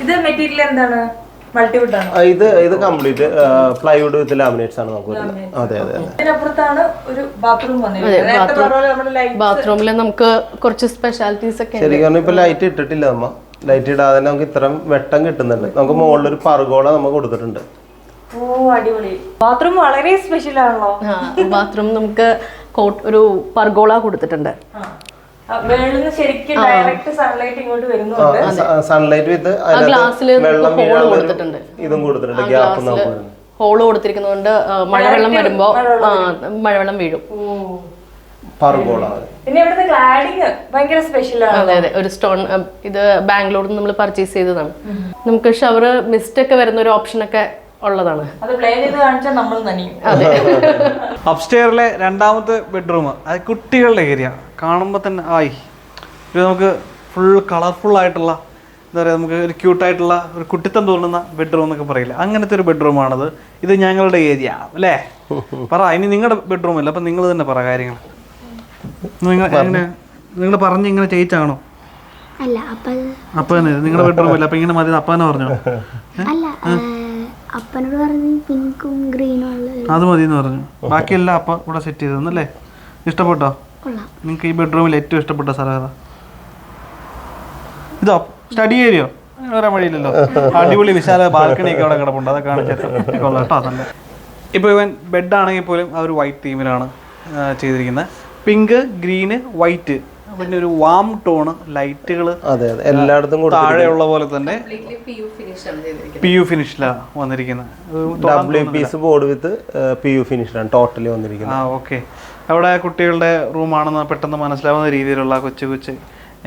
ഇത് മെറ്റീരിയൽ എന്താണ്? മൾട്ടിവുഡ് ആണ്? ഇത് ഇത് കംപ്ലീറ്റ് പ്ലൈവുഡ് വിത്ത് ലാമിനേറ്റ്സ് ആണ് നമുക്ക് വരുന്നത്. അതെ അതെ അതെ. ബാത്റൂമിൽ നമുക്ക് കുറച്ച് സ്പെഷ്യാലിറ്റീസ് ഒക്കെ ശരിക്കും ഇപ്പൊ ലൈറ്റ് ഇട്ടിട്ടില്ല നമ്മ. ലൈറ്റ് ഇടാതെ നമുക്ക് ഇത്രയും വെട്ടം കിട്ടുന്നുണ്ട്. നമുക്ക് മുകളിൽ ഒരു പർഗോള നമ്മൾ കൊടുത്തിട്ടുണ്ട്. ഓ അടിപൊളി. ബാത്റൂം വളരെ സ്പെഷ്യൽ ആണല്ലോ. ബാത്റൂം നമുക്ക് ഒരു പർഗോള കൊടുത്തിട്ടുണ്ട്. വെള്ളം ശരിക്കും ഡയറക്റ്റ് സൺലൈറ്റ് ഇങ്ങോട്ട് വരുന്നുണ്ട്. സൺലൈറ്റ് വിത്ത് ഇതും കൊടുത്തിട്ടുണ്ട് ഗ്യാപ്പ് ഹോൾ കൊടുത്തിരിക്കുന്നതുകൊണ്ട് മഴവെള്ളം വരുമ്പോ മഴവെള്ളം വീഴും. അതെ അതെ. ഒരു സ്റ്റോൺ ഇത് ബാംഗ്ലൂരിൽ നിന്ന് നമ്മൾ പർച്ചേസ് ചെയ്തതാണ്. നമുക്ക് ഷവർ മിസ്റ്റ് ഒക്കെ വരുന്ന ഒരു ഓപ്ഷൻ ഒക്കെ ഉള്ളതാണ്. അത് പ്ലേ ചെയ്ത് കാണിച്ചാൽ നമ്മൾ നനിയും. അപ്സ്റ്റെയറിലെ രണ്ടാമത്തെ ബെഡ്റൂം അത് കുട്ടികളുടെ ഏരിയ കാണുമ്പോൾ തന്നെ ആയി. നമുക്ക് ഫുൾ കളർഫുൾ ആയിട്ടുള്ള എന്താ പറയുക നമുക്ക് ഒരു ക്യൂട്ടായിട്ടുള്ള ഒരു കുട്ടിത്തം തോന്നുന്ന ബെഡ്റൂം എന്നൊക്കെ പറയില്ല? അങ്ങനത്തെ ഒരു ബെഡ്റൂമാണത് ഇത് ഞങ്ങളുടെ ഏരിയ അല്ലേ? പറ ഇനി നിങ്ങളുടെ ബെഡ്റൂം അല്ല അപ്പം നിങ്ങൾ തന്നെ പറ കാര്യങ്ങൾ നിങ്ങൾ എങ്ങനെ നിങ്ങൾ പറഞ്ഞ് ഇങ്ങനെ ചെയ്യിച്ചാണോ? അല്ല അപ്പ നിങ്ങളുടെ ബെഡ്റൂം അല്ല അപ്പം ഇങ്ങനെ മതി അപ്പനെ പറഞ്ഞോ? അപ്പനോട് പറഞ്ഞു പിങ്കും ഗ്രീനും അത് മതി എന്ന് പറഞ്ഞു. ബാക്കിയെല്ലാം അപ്പ ഇവിടെ സെറ്റ് ചെയ്തു അല്ലേ ഇഷ്ടപ്പെട്ടോ നിങ്ങൾക്ക് ഈ ബെഡ്റൂമിൽ ഏറ്റവും ഇഷ്ടപ്പെട്ട സ്ഥലം ഏതാ? ഇതോ സ്റ്റഡി ഏരിയോ വരാൻ വഴിയില്ലല്ലോ. അടിപൊളി വിശാല ബാൽക്കണി ഒക്കെ അവിടെ കിടപ്പുണ്ട്. അതൊക്കെ കൊള്ളാം കേട്ടോ ഇവൻ ഇപ്പോൾ ഇവൻ ബെഡാണെങ്കിൽ പോലും ആ ഒരു വൈറ്റ് തീമിലാണ് ചെയ്തിരിക്കുന്നത്. പിങ്ക് ഗ്രീന് വൈറ്റ് പിന്നെ ഒരു വാം ടോൺ ലൈറ്റുകൾ അതെ അതെ. എല്ലായിടത്തും താഴെയുള്ള പോലെ തന്നെ പി യു ഫിനിഷിലാണ് വന്നിരിക്കുന്നത് W P C board with P U ഫിനിഷിലാണ് totally വന്നിരിക്കുന്നത് ആ ഓക്കെ അവിടെ കുട്ടികളുടെ റൂമാണെന്ന് പെട്ടെന്ന് മനസ്സിലാവുന്ന രീതിയിലുള്ള കൊച്ചു കൊച്ചു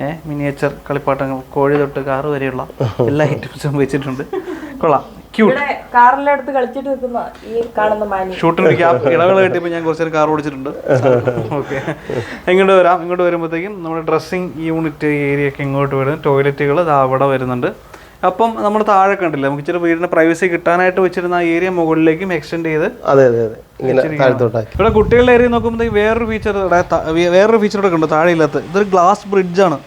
ഏഹ് മിനിയേച്ചർ കളിപ്പാട്ടങ്ങൾ കോഴി തൊട്ട് കാറ് വരെയുള്ള എല്ലാ ഐറ്റംസും വെച്ചിട്ടുണ്ട്. കൊള്ളാം. ഇവിടെ കാറിന്റെ അടുത്ത് കളിച്ചിട്ട് നിൽക്കുന്ന ഈ കാണുന്ന മാനി. ഷൂട്ടിന് ഗ്യാപ്പ് കിട്ടിയപ്പോൾ ഞാൻ കുറച്ച് നേരം കാർ ഓടിച്ചിട്ടുണ്ട്. ഓക്കെ ഇങ്ങോട്ട് വരാം. ഇങ്ങോട്ട് വരുമ്പോഴത്തേക്കും നമ്മുടെ ഡ്രസ്സിങ് യൂണിറ്റ് ഏരിയ ഒക്കെ ഇങ്ങോട്ട് വരും ടോയ്ലറ്റുകൾ അവിടെ വരുന്നുണ്ട്. അപ്പം നമ്മൾ താഴെ കണ്ടില്ല നമുക്ക് ഇച്ചിരി വീടിന്റെ പ്രൈവസി കിട്ടാനായിട്ട് വെച്ചിരുന്ന ആ ഏരിയ മുകളിലേക്കും എക്സ്റ്റെൻഡ് ചെയ്ത് അതെ അതെ ഇവിടെ കുട്ടികളുടെ ഏരിയ നോക്കുമ്പോഴത്തേക്ക് വേറൊരു ഫീച്ചർ വേറൊരു ഫീച്ചർ ഇവിടെ ഉണ്ട് താഴെ ഇല്ലാത്ത. ഇതൊരു ഗ്ലാസ് ബ്രിഡ്ജാണ്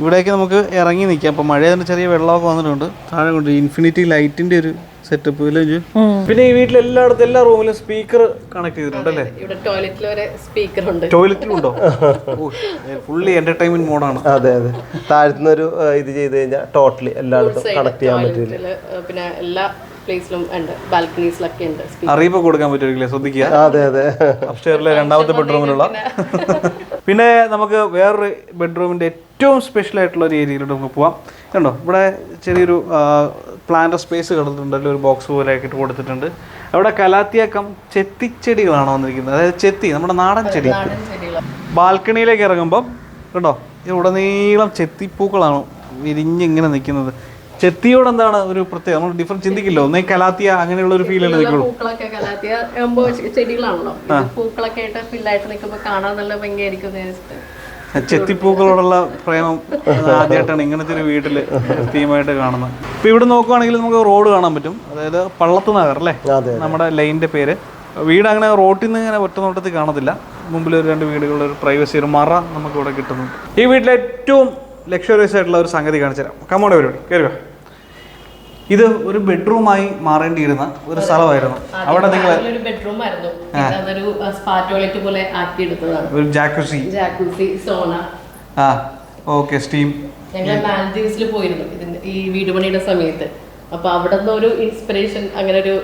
ഇവിടേക്ക് നമുക്ക് ഇറങ്ങി നിൽക്കാം അപ്പോൾ മഴ ചെറിയ വെള്ളമൊക്കെ വന്നിട്ടുണ്ട്. താഴെ കൊണ്ട് ഇൻഫിനിറ്റി ലൈറ്റിന്റെ ഒരു സെറ്റപ്പ് പിന്നെ ഈ വീട്ടിൽ എല്ലായിടത്തും എല്ലാ റൂമിലും സ്പീക്കർ കണക്ട് ചെയ്തിട്ടുണ്ടല്ലേ ഇവിടെ ടോയ്ലറ്റിൽ വരെ സ്പീക്കർ ഉണ്ട്. ടോയ്ലറ്റിലുണ്ടോ ഫുള്ളി എന്റർടൈൻമെന്റ് മോഡാണ് അതെ അതെ. താഴ്ത്തുന്ന ഒരു ഇത് ചെയ്ത് കഴിഞ്ഞാൽ ടോട്ടലി എല്ലായിടത്തും കണക്ട് ചെയ്യാൻ പറ്റില്ല പിന്നെ എല്ലാ പ്ലേസിലും ഉണ്ട്. ബാൽക്കണീസിലൊക്കെ ഉണ്ട് speaker. അറിയിപ്പ് കൊടുക്കാൻ പറ്റുമായിരിക്കില്ലേ? ശ്രദ്ധിക്കുക. അതെ അതെ. അപ്സ്റ്റേറിലെ രണ്ടാമത്തെ ബെഡ്റൂമിലുള്ള പിന്നെ നമുക്ക് വേറൊരു ബെഡ്റൂമിന്റെ ഏറ്റവും സ്പെഷ്യൽ ആയിട്ടുള്ള ഒരു ഏരിയയിലോട്ട് നമുക്ക് പോവാം. കണ്ടോ? ഇവിടെ ചെറിയൊരു പ്ലാന്റ് സ്പേസ് കിടന്നിട്ടുണ്ട്. അല്ലെങ്കിൽ ഒരു ബോക്സ് പോലെ ആക്കിയിട്ട് കൊടുത്തിട്ടുണ്ട്. അവിടെ കലാത്തിയക്കം ചെത്തിച്ചെടികളാണ് വന്നിരിക്കുന്നത്. അതായത് ചെത്തി നമ്മുടെ നാടൻ ചെടി. ബാൽക്കണിയിലേക്ക് ഇറങ്ങുമ്പം കണ്ടോ? ഇവിടെ നീളം ചെത്തിപ്പൂക്കളാണ് വിരിഞ്ഞിങ്ങനെ നിൽക്കുന്നത്. ചെത്തിയോട് എന്താണ് ഒരു പ്രത്യേകം നമ്മൾ ഡിഫറന്റ് ചിന്തിക്കില്ലോ. ഒന്നേ കലാത്തിയ അങ്ങനെയുള്ള ഒരു ഫീൽ നിൽക്കുള്ളൂ. പൂക്കളൊക്കെ കലാത്തിയ ചെടികളാണല്ലോ. പൂക്കളൊക്കെ ആയിട്ട് ഫീലായിട്ട് നിൽക്കുമ്പോൾ കാണാൻ നല്ല ഭംഗിയായിരിക്കും. ചെത്തിപ്പൂക്കളോടുള്ള പ്രേമം ആദ്യമായിട്ടാണ് ഇങ്ങനത്തെ ഒരു വീട്ടിൽ തീമായിട്ട് കാണുന്നത്. ഇപ്പൊ ഇവിടെ നോക്കുവാണെങ്കിൽ നമുക്ക് റോഡ് കാണാൻ പറ്റും. അതായത് പള്ളത്ത് നഗർ അല്ലേ. നമ്മുടെ ലൈനിന്റെ പേര്. വീട് അങ്ങനെ റോട്ടിൽ നിന്ന് ഇങ്ങനെ ഒറ്റ നോട്ടത്തിൽ കാണത്തില്ല. മുമ്പിൽ ഒരു രണ്ട് വീടുകളുടെ ഒരു പ്രൈവസി ഒരു മറ നമുക്ക് ഇവിടെ കിട്ടുന്നുണ്ട്. ഈ വീട്ടിലെ ഏറ്റവും ലക്ഷറിയസ് ആയിട്ടുള്ള ഒരു സംഗതി കാണിച്ചു തരാം. കമ്മോടെ പരിപാടി കയറുക ഇത് ഒരു ബെഡ്റൂമായി മാറേണ്ടിയിരുന്ന ഒരു സ്ഥലമായിരുന്നു. അവിടെ നിങ്ങൾ ഒരു സോണ ആ ഓക്കെ സ്റ്റീം ഞങ്ങൾ മാലദ്വീപ്സിൽ പോയിരുന്നു. ഈ വീട് പണിയുടെ സമയത്ത്. അപ്പൊ അവിടെ നിന്ന് ഒരു ഇൻസ്പിറേഷൻ അങ്ങനെ ഒരു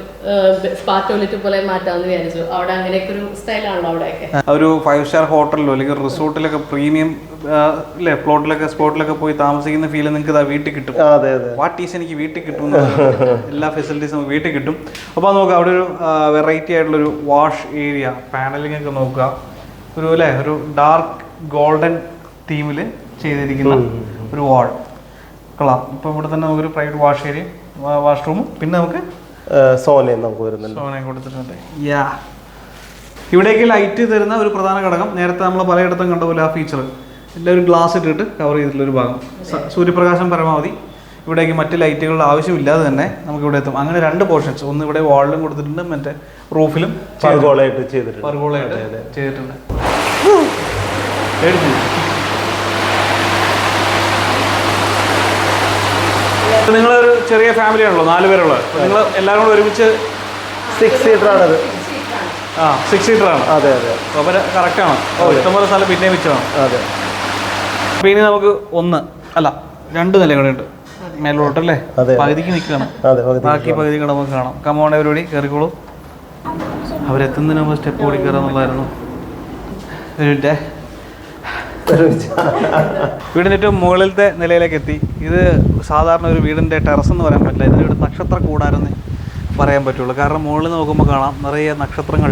സ്പാ ടോയ്ലറ്റ് പോലെ മാറ്റാമെന്ന് വിചാരിച്ചു. അവിടെ അങ്ങനെയൊക്കെ ഒരു സ്റ്റൈലാണല്ലോ അവിടെയൊക്കെ. ഒരു ഫൈവ് സ്റ്റാർ ഹോട്ടലിലോ അല്ലെങ്കിൽ റിസോർട്ടിലൊക്കെ പ്രീമിയം അല്ലേ പ്ലോട്ടിലൊക്കെ സ്പോട്ടിലൊക്കെ പോയി താമസിക്കുന്ന ഫീൽ നിങ്ങൾക്ക് ഇതാ വീട്ടിൽ കിട്ടും. അതെ അതെ. വാട്ട് ഈസ് എനിക്ക് വീട്ടിൽ കിട്ടും എല്ലാ ഫെസിലിറ്റീസും വീട്ടിൽ കിട്ടും. അപ്പോൾ നോക്കുക അവിടെ ഒരു വെറൈറ്റി ആയിട്ടുള്ളൊരു വാഷ് ഏരിയ പാനലിംഗ് ഒക്കെ നോക്കുക. ഒരു അല്ലേ ഒരു ഡാർക്ക് ഗോൾഡൻ തീമിൽ ചെയ്തിരിക്കുന്ന ഒരു വാൾ കൊള്ളാം. ഇപ്പോൾ ഇവിടെ തന്നെ നമുക്കൊരു പ്രൈവറ്റ് വാഷ് ഏരിയ വാഷ്റൂമും പിന്നെ നമുക്ക് സോനയും നമുക്ക് വരുന്നുണ്ട്. സോനയും കൊടുത്തിട്ടുണ്ട്. യാ ഇവിടേക്ക് ലൈറ്റ് തരുന്ന ഒരു പ്രധാന ഘടകം. നേരത്തെ നമ്മൾ പലയിടത്തും കണ്ട പോലെ ആ ഫീച്ചർ എല്ലാം ഒരു ഗ്ലാസ് ഇട്ടിട്ട് കവർ ചെയ്തിട്ടുള്ള ഒരു ഭാഗം. സൂര്യപ്രകാശം പരമാവധി. ഇവിടേക്ക് മറ്റ് ലൈറ്റുകളുടെ ആവശ്യമില്ലാതെ തന്നെ നമുക്ക് ഇവിടെ എത്തും. അങ്ങനെ രണ്ട് പോർഷൻസ് ഒന്ന് ഇവിടെ വാളിലും കൊടുത്തിട്ടുണ്ട് മറ്റേ റൂഫിലും ചെയ്തിട്ടുണ്ട്. ചെയ്തിട്ടുണ്ട്. നിങ്ങൾ നിങ്ങളൊരു ചെറിയ ഫാമിലി ആണല്ലോ നാല് പേരുള്ളത്. നിങ്ങൾ എല്ലാവരും കൂടെ ഒരുമിച്ച് സിക്സ് സീറ്റർ ആണത്. ആ സിക്സ് സീറ്റർ ആണ്. അതെ അതെ അപ്പം കറക്റ്റാണ് ആണ്. ഇഷ്ടംപോലെ സ്ഥലം പിന്നെ വെച്ചാണ് അതെ. അപ്പം ഇനി നമുക്ക് ഒന്ന് അല്ല രണ്ട് നില കൂടെ ഉണ്ട്. മേലോട്ട് അല്ലേ? അതെ. പകുതിക്ക് പകുതി ബാക്കി പകുതി കൂടെ നമുക്ക് കാണാം. കമോണ പരിപാടി കയറിക്കോളൂ അവരെത്തുന്നതിന് നമ്മൾ സ്റ്റെപ്പ് ഓടി കയറാന്നുള്ളതായിരുന്നു ഒരു മിനിറ്റേ വീടിന്റെ ഏറ്റവും മുകളിലത്തെ നിലയിലേക്ക് എത്തി ഇത് സാധാരണ ഒരു വീടിന്റെ ടെറസ് എന്ന് പറയാൻ പറ്റില്ല. ഇതിനൊരു നക്ഷത്ര കൂടാരെന്ന് പറയാൻ പറ്റുള്ളൂ. കാരണം മുകളിൽ നോക്കുമ്പോൾ കാണാം നിറയെ നക്ഷത്രങ്ങൾ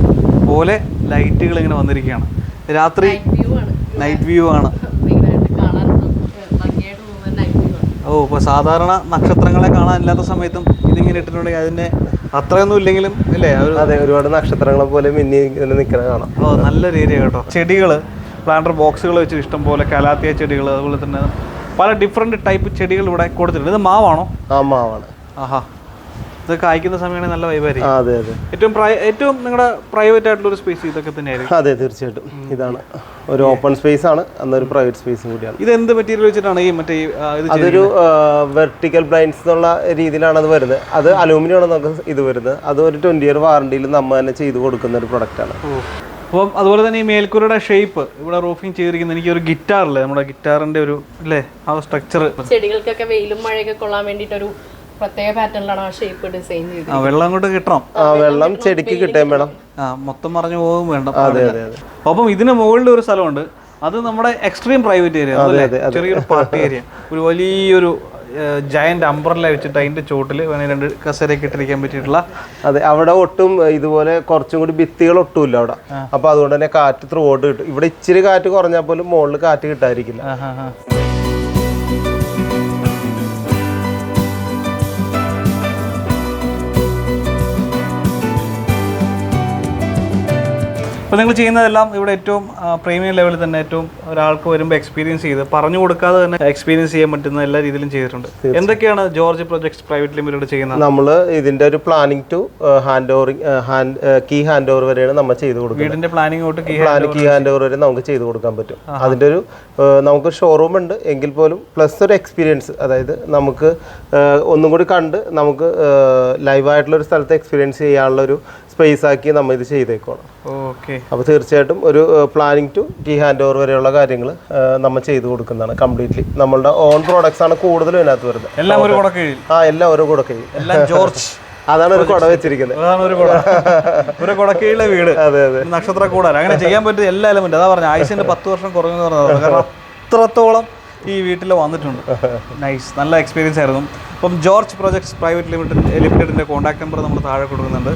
പോലെ ലൈറ്റുകൾ ഇങ്ങനെ വന്നിരിക്കുകയാണ്. രാത്രി വ്യൂ ആണ്. നൈറ്റ് വ്യൂ ആണ്. ഓ ഇപ്പോൾ സാധാരണ നക്ഷത്രങ്ങളെ കാണാനില്ലാത്ത സമയത്തും ഇതിങ്ങനെ ഇട്ടിട്ടുണ്ടെങ്കിൽ അതിന്റെ അത്രയൊന്നും ഇല്ലെങ്കിലും അല്ലേ? അതെ ഒരുപാട് നക്ഷത്രങ്ങളെ പോലെ മിന്നി ഇങ്ങനെ നിൽക്കണ കാണാം. ഓ നല്ലൊരു ഏരിയ കേട്ടോ. ചെടികൾ പ്ലാന്റർ ബോക്സുകൾ വെച്ച് ഇഷ്ടം പോലെ കലാത്തിയ ചെടികൾ അതുപോലെ തന്നെ പല ഡിഫറെന്റ് ടൈപ്പ് ചെടികൾ ഇവിടെ കൊടുത്തിട്ടുണ്ട്. ഇത് മാവാണോ? ആ മാവാണ്. ആഹാ. ഇത് കായ്ക്കുന്ന സമയമാണ് നല്ല വൈബായിരിക്കും അതെ അതെ. ഏറ്റവും ഏറ്റവും നിങ്ങളുടെ പ്രൈവറ്റ് ആയിട്ടുള്ള ഒരു സ്പേസ് ഇതൊക്കെ തന്നെയായിരിക്കും. അതെ തീർച്ചയായിട്ടും. ഇതാണ്. ഒരു ഓപ്പൺ സ്പേസ് ആണ്. എന്നൊരു പ്രൈവറ്റ് സ്പേസും കൂടിയാണ്. ഇത് എന്ത് മെറ്റീരിയൽ വെച്ചിട്ടാണ് ഈ മറ്റേ അതൊരു വെർട്ടിക്കൽ ബ്ലൈൻഡ്സ് എന്നുള്ള രീതിയിലാണ് അത് വരുന്നത്. അത് അലൂമിനിയം ആണ് നമുക്ക് ഇത് വരുന്നത്. അത് ഒരു ട്വന്റി ഇയർ വാറണ്ടിയിൽ നമ്മൾ തന്നെ ചെയ്ത് കൊടുക്കുന്ന ഒരു പ്രൊഡക്റ്റ് ആണ്. ഓ. അപ്പം അതുപോലെ തന്നെ ഈ മേൽക്കൂരയുടെ ഷേപ്പ് ഇവിടെ റൂഫിങ് ചെയ്തിരിക്കുന്ന എനിക്ക് ഒരു ഗിറ്റാർ അല്ലേ നമ്മുടെ ഗിറ്റാറിന്റെ ഒരു അല്ലേ ആ സ്ട്രക്ചർ ചെടികൾക്കൊക്കെ വെയിലും മഴയൊക്കെ കൊള്ളാൻ വേണ്ടിയിട്ട് ഒരു പ്രത്യേക പാറ്റേണിലാണ് ആ ഷേപ്പ് ഡിസൈൻ ചെയ്തത് ആ വെള്ളം അങ്ങോട്ട് കിട്ടണം. ആ വെള്ളം ചെടിക്ക് കിട്ടേം വേണം ആ മൊത്തം മറിഞ്ഞു പോകും വേണ്ട അതെ അതെ അതെ. അപ്പം ഇതിന് മുകളിൽ ഒരു സ്ഥലമുണ്ട്. അത് നമ്മുടെ എക്സ്ട്രീം പ്രൈവറ്റ് ഏരിയ ചെറിയൊരു പാർട്ടി ഏരിയ ഒരു വലിയൊരു ജയന്റ് അംബ്രല്ല വെച്ചിട്ട് അതിന്റെ ചോട്ടിൽ രണ്ട് കസേരയൊക്കെ ഇട്ടിരിക്കാൻ പറ്റിയിട്ടുള്ള അതെ അവിടെ ഒട്ടും ഇതുപോലെ കുറച്ചും കൂടി ഭിത്തികൾ ഒട്ടുമില്ല അവിടെ. അപ്പൊ അതുകൊണ്ട് തന്നെ കാറ്റ് ത്രൂ ഔട്ട് കിട്ടും. ഇവിടെ ഇച്ചിരി കാറ്റ് കുറഞ്ഞാൽ പോലും മുകളിൽ കാറ്റ് കിട്ടാതിരിക്കില്ല. അപ്പോൾ നിങ്ങൾ ചെയ്യുന്നതെല്ലാം ഇവിടെ ഏറ്റവും പ്രീമിയം ലെവലിൽ തന്നെ ഏറ്റവും ഒരാൾക്ക് വരുമ്പോൾ എക്സ്പീരിയൻസ് ചെയ്ത് പറഞ്ഞു കൊടുക്കാതെ തന്നെ എക്സ്പീരിയൻസ് ചെയ്യാൻ പറ്റുന്ന എല്ലാ രീതിയിലും ചെയ്തിട്ടുണ്ട്. എന്തൊക്കെയാണ് ജോർജ് പ്രൊജക്ട്സ് പ്രൈവറ്റ് ലിമിറ്റഡ് ചെയ്യുന്നത്? നമ്മൾ ഇതിന്റെ ഒരു planning to hand over hand key hand over വരെയാണ് നമ്മൾ ചെയ്ത് കൊടുക്കുന്നത്. വീടിന്റെ പ്ലാനിങ് തൊട്ട് കീ ഹാൻഡ് ഓവർ വരെ നമുക്ക് ചെയ്ത് കൊടുക്കാൻ പറ്റും. അതിന്റെ ഒരു നമുക്ക് ഷോറൂം ഉണ്ട്. എങ്കിൽ പോലും പ്ലസ് ഒരു എക്സ്പീരിയൻസ് അതായത് നമുക്ക് ഒന്നും കൂടി കണ്ട് നമുക്ക് ലൈവായിട്ടുള്ള ഒരു സ്ഥലത്ത് എക്സ്പീരിയൻസ് ചെയ്യാനുള്ള ഒരു സ്പേസ് ആക്കി നമ്മൾ ഇത് ചെയ്തേക്കണം ഓക്കെ അപ്പോൾ തീർച്ചയായിട്ടും ഒരു planning to T hand over വരെയുള്ള കാര്യങ്ങൾ നമ്മൾ ചെയ്തു കൊടുക്കുന്നതാണ് കംപ്ലീറ്റ്ലി നമ്മളുടെ ഓൺ പ്രോഡക്ട്സ് ആണ് കൂടുതലും ഇതിനകത്ത് വരുന്നത്. എല്ലാം ഒരു ആ എല്ലാം ഒരു കൂടെ എല്ലാം ജോർജ് അതാണ് ഒരു കുട വെച്ചിരിക്കുന്നത്. അതാണ് ഒരു കുട. ഒരു കുടക്കീഴിലെ വീട്. അതെ അതെ. നക്ഷത്ര കൂടാൻ അങ്ങനെ ചെയ്യാൻ പറ്റിയ എല്ലാ എലമെന്റ് അതാ പറഞ്ഞ ആയുസിന്റെ പത്ത് വർഷം കുറഞ്ഞു പറഞ്ഞത് കാരണം അത്രത്തോളം ഈ വീട്ടിൽ വന്നിട്ടുണ്ട്. നൈസ് നല്ല എക്സ്പീരിയൻസ് ആയിരുന്നു. അപ്പം ജോർജ് പ്രൊജക്ട്സ് പ്രൈവറ്റ് ലിമിറ്റഡ് ലിമിറ്റഡിന്റെ കോൺടാക്ട് നമ്പർ നമ്മൾ താഴെ കൊടുക്കുന്നുണ്ട്.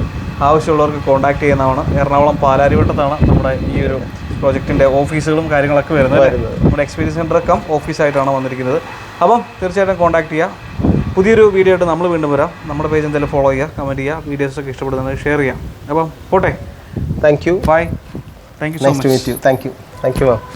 ആവശ്യമുള്ളവർക്ക് കോൺടാക്ട് ചെയ്യുന്നതാണ്. എറണാകുളം പാലാരിവട്ടത്താണ് നമ്മുടെ ഈ ഒരു പ്രോജക്റ്റിന്റെ ഓഫീസുകളും കാര്യങ്ങളൊക്കെ വരുന്നത് നമ്മുടെ എക്സ്പീരിയൻസ് സെന്റർ കം ഓഫീസായിട്ടാണ് വന്നിരിക്കുന്നത്. അപ്പം തീർച്ചയായിട്ടും കോൺടാക്ട് ചെയ്യുക പുതിയൊരു വീഡിയോ ആയിട്ട് നമ്മൾ വീണ്ടും വരാം. നമ്മുടെ പേജ് എന്തായാലും ഫോളോ ചെയ്യുക കമന്റ് ചെയ്യുക വീഡിയോസൊക്കെ ഇഷ്ടപ്പെടുന്നത് ഷെയർ ചെയ്യാം. അപ്പം പോട്ടെ. Thank you bye thank you so much thank you thank you ma'am